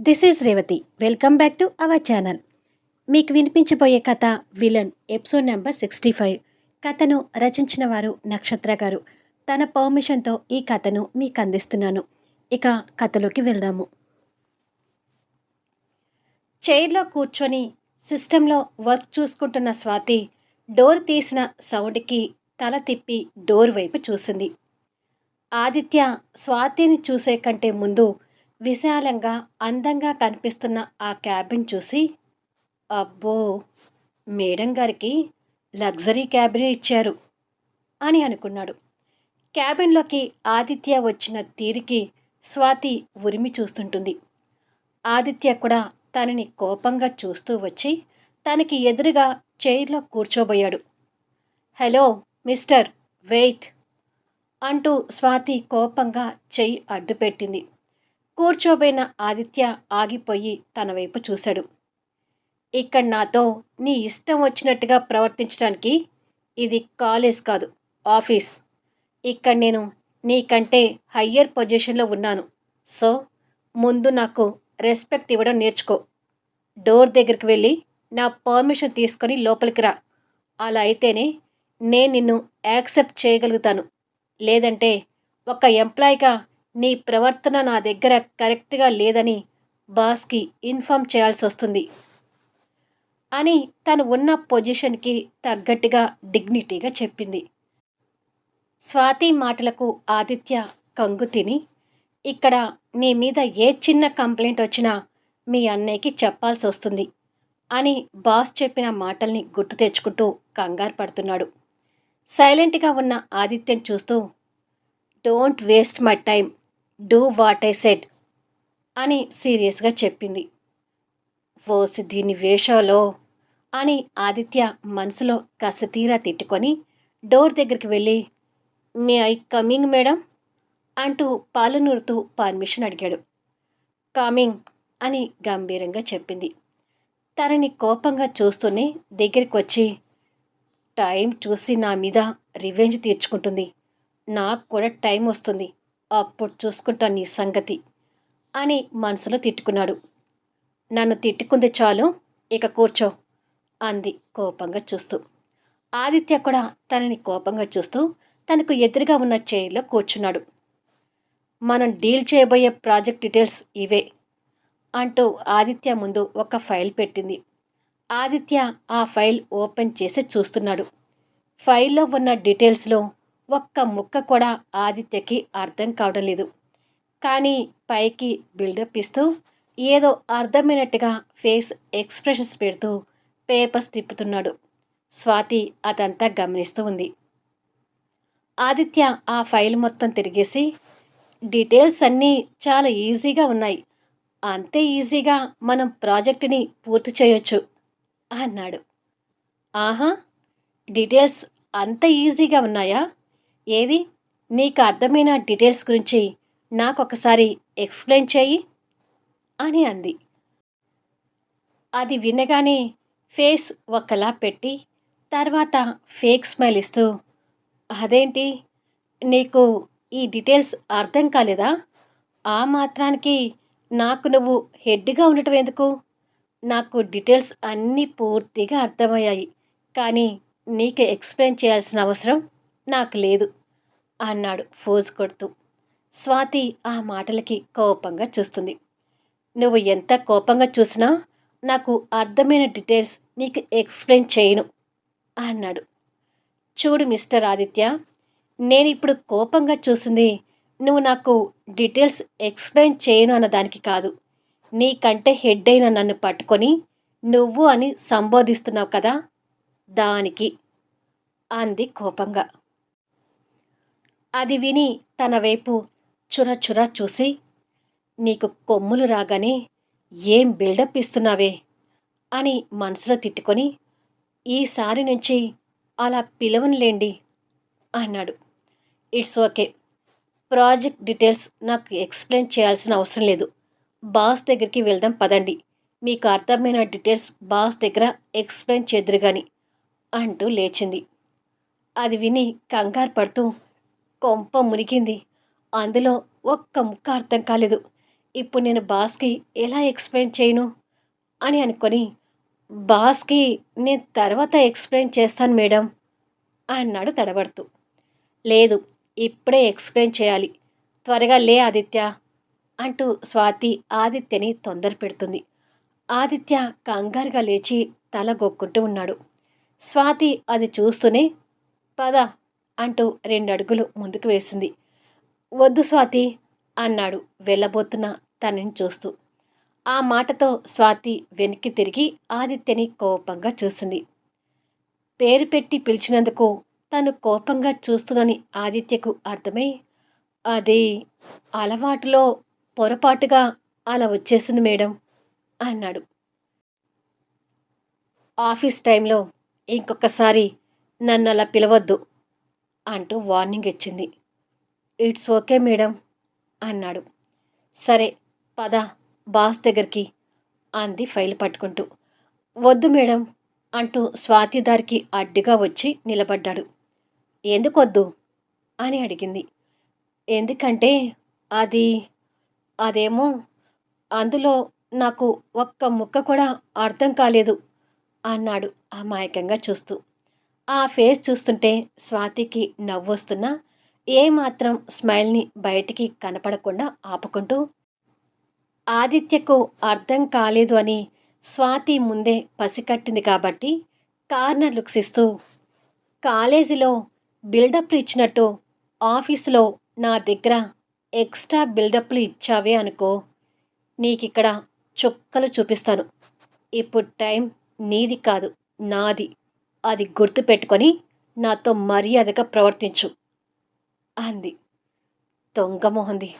This is Revathi. Welcome back to our channel. మీకు వినిపించబోయే కథ villain episode number sixty five. కథను రచించిన వారు నక్షత్ర గారు. తన పర్మిషన్తో ఈ కథను మీకు అందిస్తున్నాను. ఇక కథలోకి వెళ్దాము. చైర్లో కూర్చొని సిస్టంలో వర్క్ చూసుకుంటున్న స్వాతి డోర్ తీసిన సౌండ్కి తల తిప్పి డోర్ వైపు చూసింది. ఆదిత్య స్వాతిని చూసే కంటే ముందు విశాలంగా అందంగా కనిపిస్తున్న ఆ క్యాబిన్ చూసి అబ్బో మేడం గారికి లగ్జరీ క్యాబినే ఇచ్చారు అని అనుకున్నాడు. క్యాబిన్లోకి ఆదిత్య వచ్చిన తీరికి స్వాతి ఉరిమి చూస్తుంటుంది. ఆదిత్య కూడా తనని కోపంగా చూస్తూ వచ్చి తనకి ఎదురుగా చైర్లో కూర్చోబోయాడు. హలో మిస్టర్ వెయిట్ అంటూ స్వాతి కోపంగా చెయ్యి అడ్డుపెట్టింది. కూర్చోబోయిన ఆదిత్య ఆగిపోయి తన వైపు చూశాడు. ఇక్కడ నాతో నీ ఇష్టం వచ్చినట్టుగా ప్రవర్తించడానికి ఇది కాలేజ్ కాదు ఆఫీస్. ఇక్కడ నేను నీకంటే హయ్యర్ పొజిషన్లో ఉన్నాను. సో ముందు నాకు రెస్పెక్ట్ ఇవ్వడం నేర్చుకో. డోర్ దగ్గరికి వెళ్ళి నా పర్మిషన్ తీసుకొని లోపలికి రా. అలా అయితేనే నేను నిన్ను యాక్సెప్ట్ చేయగలుగుతాను. లేదంటే ఒక ఎంప్లాయీగా నీ ప్రవర్తన నా దగ్గర కరెక్ట్గా లేదని బాస్కి ఇన్ఫామ్ చేయాల్సి వస్తుంది. అని తను ఉన్న పొజిషన్కి తగ్గట్టుగా డిగ్నిటీగా చెప్పింది. స్వాతి మాటలకు ఆదిత్య కంగు తిని ఇక్కడ నీ మీద ఏ చిన్న కంప్లైంట్ వచ్చినా మీ అన్నయ్యకి చెప్పాల్సి వస్తుంది అని బాస్ చెప్పిన మాటల్ని గుర్తు తెచ్చుకుంటూ కంగారు పడుతున్నాడు. సైలెంట్గా ఉన్న ఆదిత్యం చూస్తూ don't waste my time do what I said అని సీరియస్గా చెప్పింది. ఓసి దీని వేషంలో అని ఆదిత్య మనసులో కసతీరా తిట్టుకొని డోర్ దగ్గరికి వెళ్ళి మే ఐ కమింగ్ మేడం? అంటూ పాలనూరుతూ పర్మిషన్ అడిగాడు. కమింగ్ అని గంభీరంగా చెప్పింది. తనని కోపంగా చూస్తూనే దగ్గరికి వచ్చి టైం చూసి నా మీద రివెంజ్ తీర్చుకుంటుంది. నాకు కూడా టైం వస్తుంది. అప్పుడు చూసుకుంటా నీ సంగతి అని మనసులో తిట్టుకున్నాడు. నన్ను తిట్టుకుంది చాలు ఇక కూర్చో అంది కోపంగా చూస్తూ. ఆదిత్య కూడా తనని కోపంగా చూస్తూ తనకు ఎదురుగా ఉన్న చైర్లో కూర్చున్నాడు. మనం డీల్ చేయబోయే ప్రాజెక్ట్ డీటెయిల్స్ ఇవే అంటూ ఆదిత్య ముందు ఒక ఫైల్ పెట్టింది. ఆదిత్య ఆ ఫైల్ ఓపెన్ చేసి చూస్తున్నాడు. ఫైల్లో ఉన్న డీటెయిల్స్లో ఒక్క ముక్క కూడా ఆదిత్యకి అర్థం కావడం లేదు. కానీ పైకి బిల్డప్ ఇస్తూ ఏదో అర్థమైనట్టుగా ఫేస్ ఎక్స్ప్రెషన్స్ పెడుతూ పేపర్స్ తిప్పుతున్నాడు. స్వాతి అదంతా గమనిస్తూ ఉంది. ఆదిత్య ఆ ఫైల్ మొత్తం తిరిగేసి డీటెయిల్స్ అన్నీ చాలా ఈజీగా ఉన్నాయి. అంతే ఈజీగా మనం ప్రాజెక్టుని పూర్తి చేయొచ్చు అన్నాడు. ఆహా! డీటెయిల్స్ అంత ఈజీగా ఉన్నాయా? ఏది? నీకు అర్థమైన డీటెయిల్స్ గురించి నాకు ఒకసారి ఎక్స్ప్లెయిన్ చేయి అని అంది. అది వినగానే ఫేస్ ఒకలా పెట్టి తర్వాత ఫేక్ స్మైల్ ఇస్తూ అదేంటి? నీకు ఈ డీటెయిల్స్ అర్థం కాలేదా? ఆ మాత్రానికి నాకు నువ్వు హెడ్గా ఉండటం ఎందుకు? నాకు డీటెయిల్స్ అన్నీ పూర్తిగా అర్థమయ్యాయి కానీ నీకు ఎక్స్ప్లెయిన్ చేయాల్సిన అవసరం నాకు లేదు అన్నాడు ఫోజ్ కొడుతూ. స్వాతి ఆ మాటలకి కోపంగా చూస్తుంది. నువ్వు ఎంత కోపంగా చూసినా నాకు అర్థమైన డీటెయిల్స్ నీకు ఎక్స్ప్లెయిన్ చేయను అన్నాడు. చూడు మిస్టర్ ఆదిత్య నేను ఇప్పుడు కోపంగా చూసింది నువ్వు నాకు డీటెయిల్స్ ఎక్స్ప్లెయిన్ చేయను అన్న దానికి కాదు. నీకంటే హెడ్ అయిన నన్ను పట్టుకొని నువ్వు అని సంబోధిస్తున్నావు కదా దానికి అంది కోపంగా. అది విని తన వైపు చురచుర చూసి నీకు కొమ్ములు రాగానే ఏం బిల్డప్ ఇస్తున్నావే? అని మనసులో తిట్టుకొని ఈసారి నుంచి అలా పిలవనులేండి అన్నాడు. It's okay. ప్రాజెక్ట్ డీటెయిల్స్ నాకు ఎక్స్ప్లెయిన్ చేయాల్సిన అవసరం లేదు. బాస్ దగ్గరికి వెళ్దాం పదండి. మీకు అర్థమైన డీటెయిల్స్ బాస్ దగ్గర ఎక్స్ప్లెయిన్ చేద్దురు కానీ అంటూ లేచింది. అది విని కంగారు పడుతూ కొంప మునిగింది. అందులో ఒక్క ముక్క అర్థం కాలేదు. ఇప్పుడు నేను బాస్కి ఎలా ఎక్స్ప్లెయిన్ చేయను? అని అనుకొని బాస్కి నేను తర్వాత ఎక్స్ప్లెయిన్ చేస్తాను మేడం అన్నాడు తడబడుతూ. లేదు ఇప్పుడే ఎక్స్ప్లెయిన్ చేయాలి. త్వరగా లే ఆదిత్య అంటూ స్వాతి ఆదిత్యని తొందర పెడుతుంది. ఆదిత్య కంగారుగా లేచి తల గొక్కుంటూ ఉన్నాడు. స్వాతి అది చూస్తూనే పద అంటూ రెండు అడుగులు ముందుకు వేసింది. వద్దు స్వాతి అన్నాడు వెళ్ళబోతున్న తనని చూస్తూ. ఆ మాటతో స్వాతి వెనక్కి తిరిగి ఆదిత్యని కోపంగా చూసింది. పేరు పెట్టి పిలిచినందుకు తను కోపంగా చూస్తుందని ఆదిత్యకు అర్థమై అది అలవాటులో పొరపాటుగా అలా వచ్చేసింది మేడం అన్నాడు. ఆఫీస్ టైంలో ఇంకొకసారి నన్ను అలా పిలవద్దు. అంటూ వార్నింగ్ ఇచ్చింది. ఇట్స్ ఓకే మేడం అన్నాడు. సరే పద బాస్ దగ్గరికి అంది ఫైల్ పట్టుకుంటూ. వద్దు మేడం అంటూ స్వాతి దారికి అడ్డుగా వచ్చి నిలబడ్డాడు. ఎందుకొద్దు అని అడిగింది. ఎందుకంటే అది అదేమో అందులో నాకు ఒక్క ముక్క కూడా అర్థం కాలేదు అన్నాడు అమాయకంగా చూస్తూ. ఆ ఫేస్ చూస్తుంటే స్వాతికి నవ్వొస్తున్నా ఏమాత్రం స్మైల్ని బయటికి కనపడకుండా ఆపుకుంటూ ఆదిత్యకు అర్థం కాలేదు అని స్వాతి ముందే పసికట్టింది కాబట్టి కార్నర్ లుక్స్ ఇస్తూ కాలేజీలో బిల్డప్లు ఇచ్చినట్టు ఆఫీసులో నా దగ్గర ఎక్స్ట్రా బిల్డప్లు ఇచ్చావే అనుకో నీకిక్కడ చుక్కలు చూపిస్తాను. ఇప్పుడు టైం నీది కాదు నాది. అది గుర్తుపెట్టుకొని నాతో మర్యాదగా ప్రవర్తించు అంది. దొంగమోహంది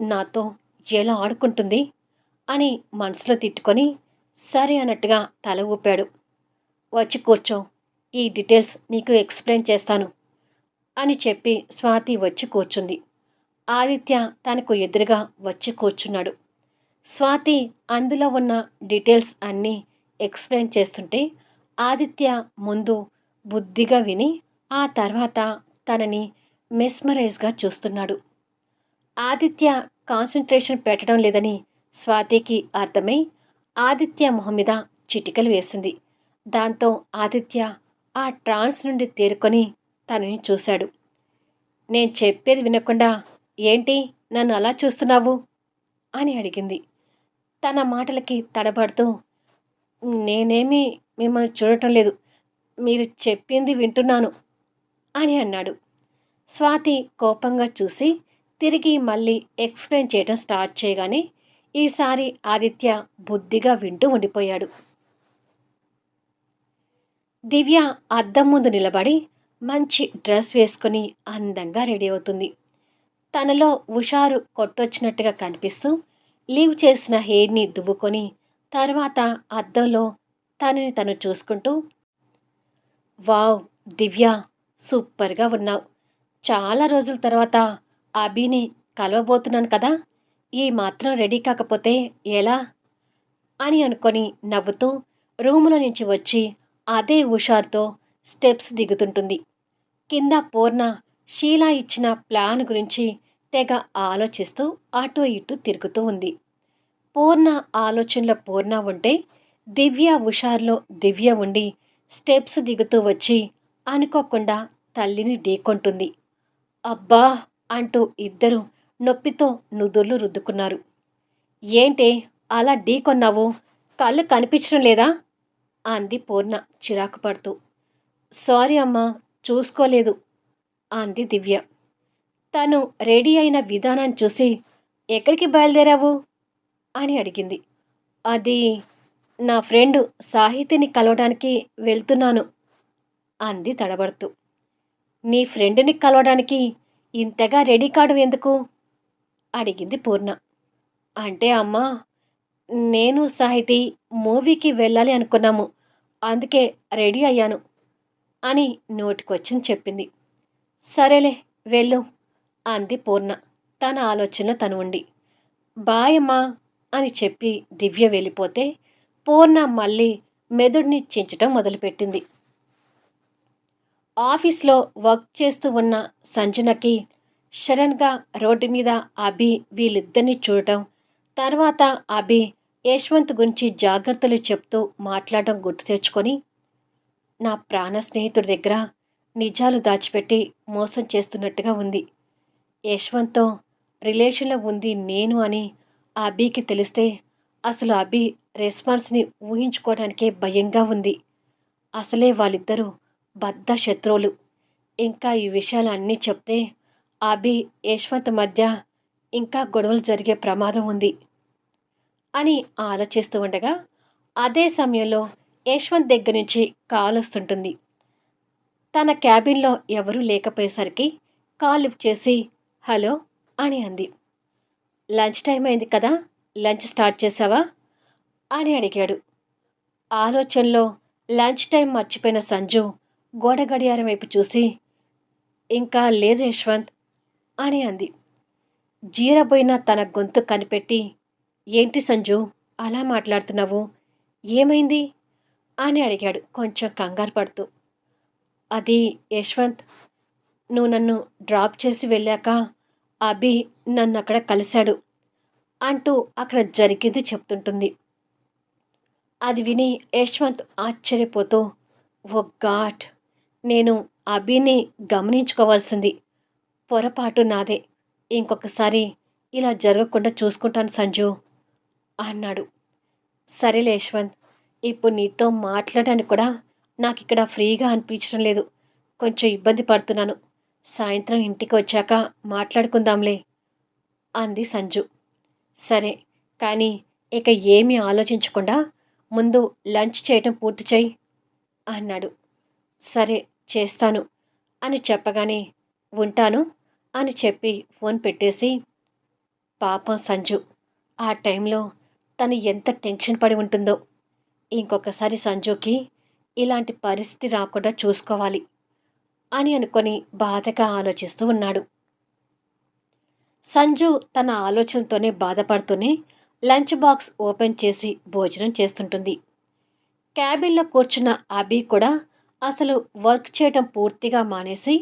నాతో ఎలా ఆడుకుంటుంది అని మనసులో తిట్టుకొని సరే అన్నట్టుగా తల ఊపాడు. వచ్చి కూర్చో ఈ డీటెయిల్స్ నీకు ఎక్స్ప్లెయిన్ చేస్తాను అని చెప్పి స్వాతి వచ్చి కూర్చుంది. ఆదిత్య తనకు ఎదురుగా వచ్చి కూర్చున్నాడు. స్వాతి అందులో ఉన్న డీటెయిల్స్ అన్నీ ఎక్స్ప్లెయిన్ చేస్తుంటే ఆదిత్య ముందు బుద్ధిగా విని ఆ తర్వాత తనని మెస్మరైజ్గా చూస్తున్నాడు. ఆదిత్య కాన్సన్ట్రేషన్ పెట్టడం లేదని స్వాతికి అర్థమై ఆదిత్య మొహం మీద చిటికలు వేసింది. దాంతో ఆదిత్య ఆ ట్రాన్స్ నుండి తేరుకొని తనని చూశాడు. నేను చెప్పేది వినకుండా ఏంటి నన్ను అలా చూస్తున్నావు? అని అడిగింది. తన మాటలకి తడబడుతూ నేనేమి మిమ్మల్ని చూడటం లేదు. మీరు చెప్పింది వింటున్నాను అని అన్నాడు. స్వాతి కోపంగా చూసి తిరిగి మళ్ళీ ఎక్స్ప్లెయిన్ చేయడం స్టార్ట్ చేయగానే ఈసారి ఆదిత్య బుద్ధిగా వింటూ ఉండిపోయాడు. దివ్య అద్దం ముందు నిలబడి మంచి డ్రెస్ వేసుకుని అందంగా రెడీ అవుతుంది. తనలో హుషారు కొట్టొచ్చినట్టుగా కనిపిస్తూ లీవ్ చేసిన హెయిర్ని దువ్వుకొని తర్వాత అద్దంలో తనని తను చూసుకుంటూ వావ్ దివ్య సూపర్గా ఉన్నావు. చాలా రోజుల తర్వాత అభిని కలవబోతున్నాను కదా. ఈ మాత్రం రెడీ కాకపోతే ఎలా? అని అనుకొని నవ్వుతూ రూములో నుంచి వచ్చి అదే హుషార్తో స్టెప్స్ దిగుతుంటుంది. కింద పూర్ణ షీలా ఇచ్చిన ప్లాన్ గురించి తెగ ఆలోచిస్తూ అటు ఇటు తిరుగుతూ ఉంది. పూర్ణ ఆలోచనలో పూర్ణ ఉంటే దివ్య ఉషార్లో దివ్య ఉండి స్టెప్స్ దిగుతూ వచ్చి అనుకోకుండా తల్లిని ఢీకొంటుంది. అబ్బా! అంటూ ఇద్దరు నొప్పితో నుదుర్లు రుద్దుకున్నారు. ఏంటే అలా ఢీకొన్నావు? కళ్ళు కనిపించడం లేదా? అంది పూర్ణ చిరాకు పడుతూ. సారీ అమ్మా చూసుకోలేదు అంది దివ్య. తను రెడీ అయిన విధానాన్ని చూసి ఎక్కడికి బయలుదేరావు? అని అడిగింది. అది నా ఫ్రెండ్ సాహితిని కలవడానికి వెళ్తున్నాను అంది తడబడుతూ. నీ ఫ్రెండ్ని కలవడానికి ఇంతగా రెడీ కాడు ఎందుకు? అడిగింది పూర్ణ. అంటే అమ్మా నేను సాహితి మూవీకి వెళ్ళాలి అనుకున్నాము అందుకే రెడీ అయ్యాను అని నోటికొచ్చింది చెప్పింది. సరేలే వెళ్ళు అంది పూర్ణ. తన ఆలోచన తను ఉండి బాయమ్మా అని చెప్పి దివ్య వెళ్ళిపోతే పూర్ణ మళ్ళీ మెదుడిని చించటం మొదలుపెట్టింది. ఆఫీస్లో వర్క్ చేస్తూ ఉన్న సంజనకి షడన్గా రోడ్డు మీద అభి వీళ్ళిద్దరిని చూడటం తర్వాత అభి యశ్వంత్ గురించి జాగ్రత్తలు చెప్తూ మాట్లాడడం గుర్తు తెచ్చుకొని నా ప్రాణ స్నేహితుడి దగ్గర నిజాలు దాచిపెట్టి మోసం చేస్తున్నట్టుగా ఉంది. యశ్వంత్తో రిలేషన్లో ఉంది నేను అని ఆ బీకి తెలిస్తే అసలు అభి రెస్పాన్స్ని ఊహించుకోవడానికే భయంగా ఉంది. అసలే వాళ్ళిద్దరూ బద్ద శత్రువులు. ఇంకా ఈ విషయాలు అన్నీ చెప్తే అభి యశ్వంత్ మధ్య ఇంకా గొడవలు జరిగే ప్రమాదం ఉంది అని ఆలోచిస్తూ ఉండగా అదే సమయంలో యశ్వంత్ దగ్గర నుంచి కాల్ వస్తుంటుంది. తన క్యాబిన్లో ఎవరూ లేకపోయేసరికి కాల్ లిఫ్ట్ చేసి హలో అని అంది. లంచ్ టైం అయింది కదా లంచ్ స్టార్ట్ చేసావా? అని అడిగాడు. ఆలోచనలో లంచ్ టైం మర్చిపోయిన సంజు గోడ గడియారం వైపు చూసి ఇంకా లేదు యశ్వంత్ అని అంది. జీరబోయిన తన గొంతు కనిపెట్టి ఏంటి సంజు అలా మాట్లాడుతున్నావు? ఏమైంది? అని అడిగాడు కొంచెం కంగారు పడుతూ. అది యశ్వంత్ నువ్వు నన్ను డ్రాప్ చేసి వెళ్ళాక అభి నన్ను అక్కడ కలిశాడు అంటూ అక్కడ జరిగింది చెప్తుంటుంది. అది విని యశ్వంత్ ఆశ్చర్యపోతూ ఓ గాట్ నేను అభిని గమనించుకోవాల్సింది. పొరపాటు నాదే. ఇంకొకసారి ఇలా జరగకుండా చూసుకుంటాను సంజు అన్నాడు. సరేలే యశ్వంత్ ఇప్పుడు నీతో మాట్లాడడానికి కూడా నాకు ఇక్కడ ఫ్రీగా అనిపించడం లేదు. కొంచెం ఇబ్బంది పడుతున్నాను. సాయంత్రం ఇంటికి వచ్చాక మాట్లాడుకుందాంలే అంది సంజు. సరే కానీ ఇక ఏమీ ఆలోచించకుండా ముందు లంచ్ చేయటం పూర్తి చేయి అన్నాడు. సరే చేస్తాను అని చెప్పగానే ఉంటాను అని చెప్పి ఫోన్ పెట్టేసి పాపం సంజు ఆ టైంలో తను ఎంత టెన్షన్ పడి ఉంటుందో. ఇంకొకసారి సంజుకి ఇలాంటి పరిస్థితి రాకుండా చూసుకోవాలి. అని అనుకొని బాధగా ఆలోచిస్తూ ఉన్నాడు. సంజు తన ఆలోచనతోనే బాధపడుతూనే లంచ్ బాక్స్ ఓపెన్ చేసి భోజనం చేస్తుంటుంది. క్యాబిన్లో కూర్చున్న అభి కూడా అసలు వర్క్ చేయడం పూర్తిగా మానేసి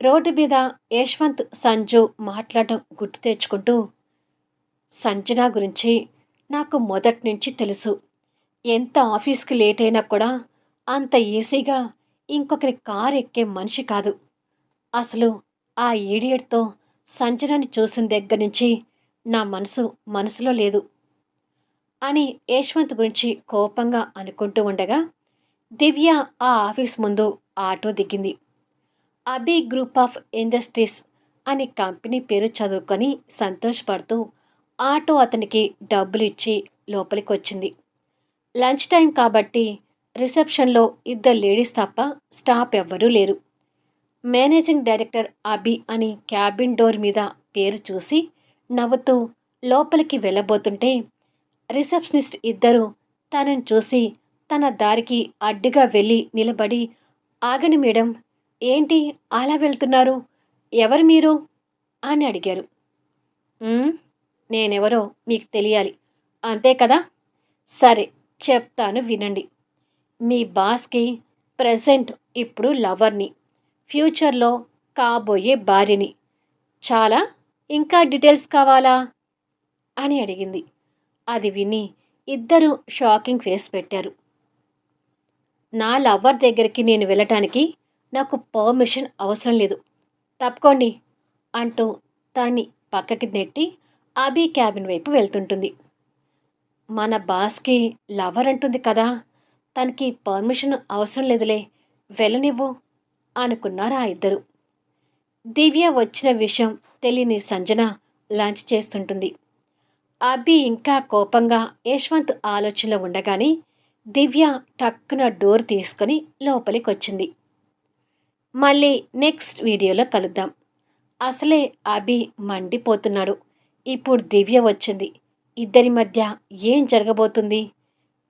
రోడ్డు మీద యశ్వంత్ సంజు మాట్లాడడం గుర్తు తెచ్చుకుంటూ సంజన గురించి నాకు మొదటి నుంచి తెలుసు. ఎంత ఆఫీస్కి లేట్ అయినా కూడా అంత ఈజీగా ఇంకొకరి కారు ఎక్కే మనిషి కాదు. అసలు ఆ ఈడియట్తో సంచనాన్ని చూసిన దగ్గర నుంచి నా మనసు మనసులో లేదు అని యశ్వంత్ గురించి కోపంగా అనుకుంటూ ఉండగా దివ్య ఆ ఆఫీస్ ముందు ఆటో దిగింది. అబీ గ్రూప్ ఆఫ్ ఇండస్ట్రీస్ అని కంపెనీ పేరు చదువుకొని సంతోషపడుతూ ఆటో అతనికి డబ్బులు ఇచ్చి లోపలికి వచ్చింది లంచ్ టైం కాబట్టి రిసెప్షన్లో ఇద్దరు లేడీస్ తప్ప స్టాఫ్ ఎవ్వరూ లేరు. మేనేజింగ్ డైరెక్టర్ అబి అని క్యాబిన్ డోర్ మీద పేరు చూసి నవ్వుతూ లోపలికి వెళ్ళబోతుంటే రిసెప్షనిస్ట్ ఇద్దరు తనని చూసి తన దారికి అడ్డుగా వెళ్ళి నిలబడి ఆగని మేడం ఏంటి అలా వెళ్తున్నారు? ఎవరు మీరు? అని అడిగారు. నేనెవరో మీకు తెలియాలి. అంతే కదా? సరే చెప్తాను వినండి. మీ బాస్కి ప్రజెంట్ ఇప్పుడు లవర్ని ఫ్యూచర్లో కాబోయే భార్యని. చాలా ఇంకా డీటెయిల్స్ కావాలా? అని అడిగింది. అది విని ఇద్దరు షాకింగ్ ఫేస్ పెట్టారు. నా లవర్ దగ్గరికి నేను వెళ్ళటానికి నాకు పర్మిషన్ అవసరం లేదు. తప్పుకోండి అంటూ తనని పక్కకి నెట్టి అబీ క్యాబిన్ వైపు వెళ్తుంటుంది. మన బాస్కి లవర్ అంటుంది కదా? తనకి పర్మిషన్ అవసరం లేదులే వెళ్ళనివ్వు అనుకున్నారు ఆ ఇద్దరు. దివ్య వచ్చిన విషయం తెలియని సంజన లంచ్ చేస్తుంటుంది. అభి ఇంకా కోపంగా యశ్వంత్ ఆలోచనలో ఉండగానే దివ్య టక్కున డోర్ తీసుకొని లోపలికి వచ్చింది మళ్ళీ నెక్స్ట్ వీడియోలో కలుద్దాం. అసలే అభి మండిపోతున్నాడు. ఇప్పుడు దివ్య వచ్చింది. ఇద్దరి మధ్య ఏం జరగబోతుంది?